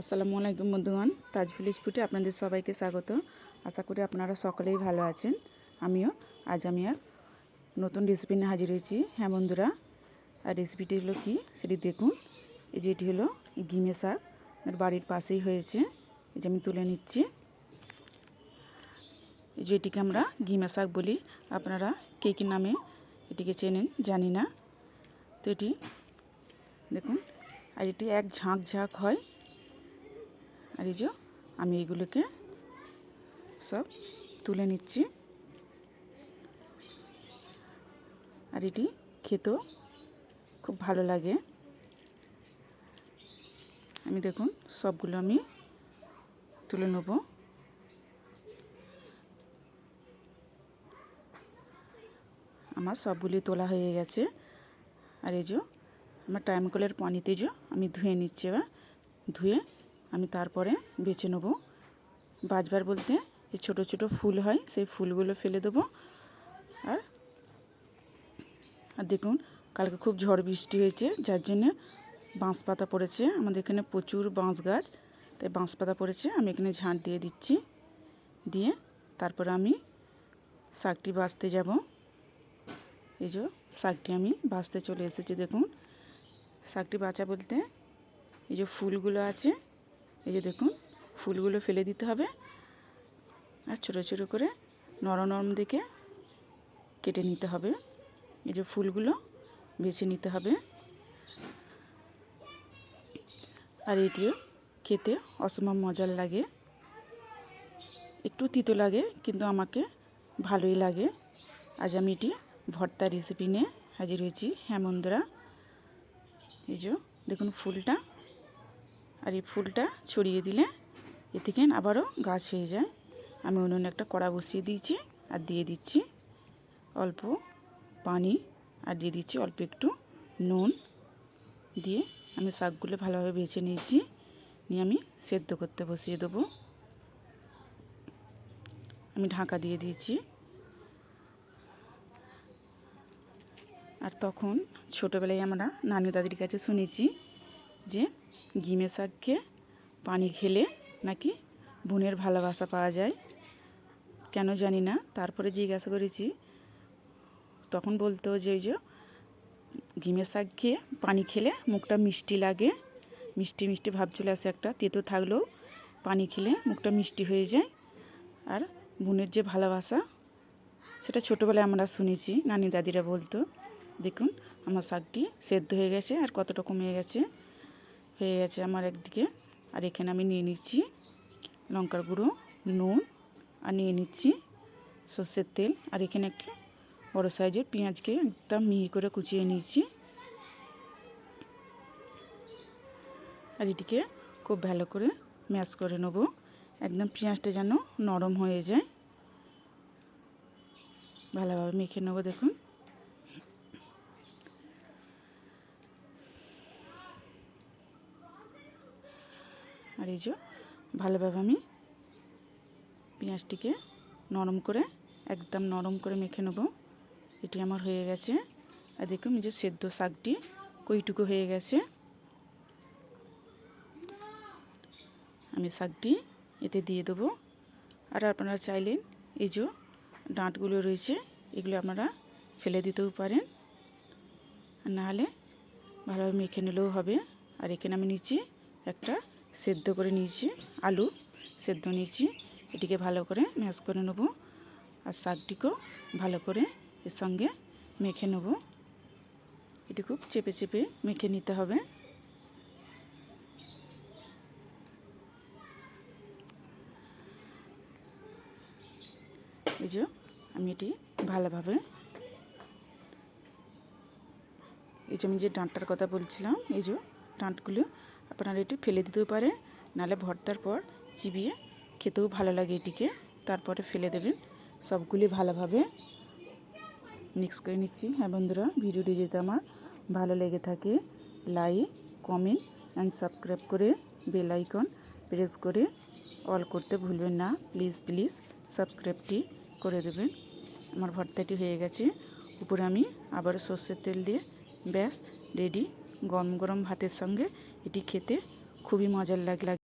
আসসালামু আলাইকুম বন্ধুগণ। তাজফুল ফুটে আপনাদের সবাইকে স্বাগত। আশা করি আপনারা সকলেই ভালো আছেন। আমিও। আজ আমি আর নতুন রেসিপি নিয়ে হাজির হয়েছি। হ্যাঁ বন্ধুরা, আর রেসিপিটি হলো কি? সেটি দেখুন। এই যে এটি হলো গিমে শাক। বাড়ির পাশেই হয়েছে। এই যে আমি তুলে নিচ্ছি। এই যে এটিকে আমরা গিমে শাক বলি। আপনারা কে কী নামে এটিকে চেনেন? জানি না। তো এটি, দেখুন, আর এটি এক ঝাঁক ঝাঁক হয়। আর এই যে আমি এগুলোকে সব তুলে নিচ্ছি। আর এটি খেতেও খুব ভালো লাগে। আমি দেখুন, সবগুলো আমি তুলে নেব। আমার সবগুলি তোলা হয়ে গেছে। আর এই যে আমার টাইম কলের পানিতে যে আমি ধুয়ে নিচ্ছি এবার, ধুয়ে আমি তারপরে বেছে নেব। বাজবার বলতে এই ছোটো ছোটো ফুল হয়, সেই ফুলগুলো ফেলে দেবো। আর আর দেখুন, কালকে খুব ঝড় বৃষ্টি হয়েছে, যার জন্যে বাঁশ পাতা পড়েছে। আমাদের এখানে প্রচুর বাঁশ গাছ, তাই বাঁশ পাতা পড়েছে। আমি এখানে ঝাঁট দিয়ে দিচ্ছি। দিয়ে তারপরে আমি শাকটি বাঁচতে যাব। এই যে শাকটি আমি বাঁচতে চলে এসেছি, দেখুন। শাকটি বাঁচা বলতে এই যে ফুলগুলো আছে এই যে দেখুন, ফুলগুলো ফেলে দিতে হবে আর ছোটো ছোটো করে নরম নরম দেখে কেটে নিতে হবে। এই যে ফুলগুলো বেছে নিতে হবে। আর এটিও খেতে অসম্ভব মজার লাগে। একটু তিতো লাগে, কিন্তু আমাকে ভালোই লাগে। আজ আমি এটি ভর্তা রেসিপি নিয়ে হাজির হয়েছি হ্যাঁ বন্ধুরা এই যে দেখুন, ফুলটা আর এই ফুলটা ছড়িয়ে দিলে এ থেকে আবারও গাছ হয়ে যায়। আমি উনুনে একটা কড়া বসিয়ে দিয়েছি আর দিয়ে দিচ্ছি অল্প পানি আর দিয়ে দিচ্ছি অল্প একটু নুন। দিয়ে আমি শাকগুলো ভালোভাবে বেছে নিয়েছি। নিয়ে আমি সেদ্ধ করতে বসিয়ে দেবো। আমি ঢাকা দিয়ে দিয়েছি। আর তখন ছোটোবেলায় আমরা নানি দাদির কাছে শুনেছি যে গিমে শাককে পানি খেলে নাকি বোনের ভালোবাসা পাওয়া যায়। কেন জানি না। তারপরে জিজ্ঞাসা করেছি, তখন বলতো যে ওই যে ঘিমে শাক খেয়ে পানি খেলে মুখটা মিষ্টি লাগে, মিষ্টি মিষ্টি ভাব চলে আসে একটা, তেতো থাকলেও পানি খেলে মুখটা মিষ্টি হয়ে যায়। আর বোনের যে ভালোবাসা, সেটা ছোটোবেলায় আমরা শুনেছি, নানি দাদিরা বলতো, দেখুন, আমার শাকটি সেদ্ধ হয়ে গেছে আর কতটা কমে গেছে। হয়ে গেছে আমার একদিকে। আর এখানে আমি নিয়ে নিচ্ছি লঙ্কার গুঁড়ো, নুন, আর নিয়ে নিচ্ছি সর্ষের তেল। আর এখানে একটা বড়ো সাইজের পেঁয়াজকে একদম মিহি করে কুচিয়ে নিয়েছি। আর এটিকে খুব ভালো করে ম্যাশ করে নেব। একদম পেঁয়াজটা যেন নরম হয়ে যায়। ভালোভাবে মেখে নেব, দেখুন। আর এই যে ভালোভাবে আমি পেঁয়াজটিকে নরম করে, একদম নরম করে মেখে নেব। এটি আমার হয়ে গেছে। আর দেখুন, এই যে সেদ্ধ শাকটি কইটুকু হয়ে গেছে। আমি শাকটি এতে দিয়ে দেবো। আর আপনারা চাইলেন এই যে ডাঁটগুলো রয়েছে, এগুলো আপনারা ফেলে দিতেও পারেন। নাহলে ভালোভাবে মেখে নিলেও হবে। আর এখানে আমি নিচ্ছি একটা সেদ্ধ করে নিয়েছি, আলু সেদ্ধ নিয়েছি। এটিকে ভালো করে ম্যাশ করে নেব আর শাকটিকেও ভালো করে এর সঙ্গে মেখে নেব। এটি খুব চেপে চেপে মেখে নিতে হবে। এই যে আমি এটি ভালোভাবে এই যে আমি যে ডাঁটটার কথা বলছিলাম, এই যে ডাঁটগুলো আপনারা এটি ফেলে দিতেও পারে নালে ভর্তার পর চিবিয়ে খেতেও ভালো লাগে এটিকে। তারপরে ফেলে দেবেন সবগুলি ভালোভাবে। মিক্স করে নিচ্ছি। হ্যাঁ বন্ধুরা, ভিডিওটি যদি আমার ভালো লেগে থাকে লাইক কমেন্ট অ্যান্ড সাবস্ক্রাইব করে বেল আইকন প্রেস করে অল করতে ভুলবেন না। প্লিজ প্লিজ সাবস্ক্রাইবটি করে দেবেন। আমার ভর্তাটি হয়ে গেছে। উপরে আমি আবার সর্ষের তেল দিয়ে ব্যাস রেডি গরম গরম ভাতের সঙ্গে এটি খেতে খুবই মজার লাগে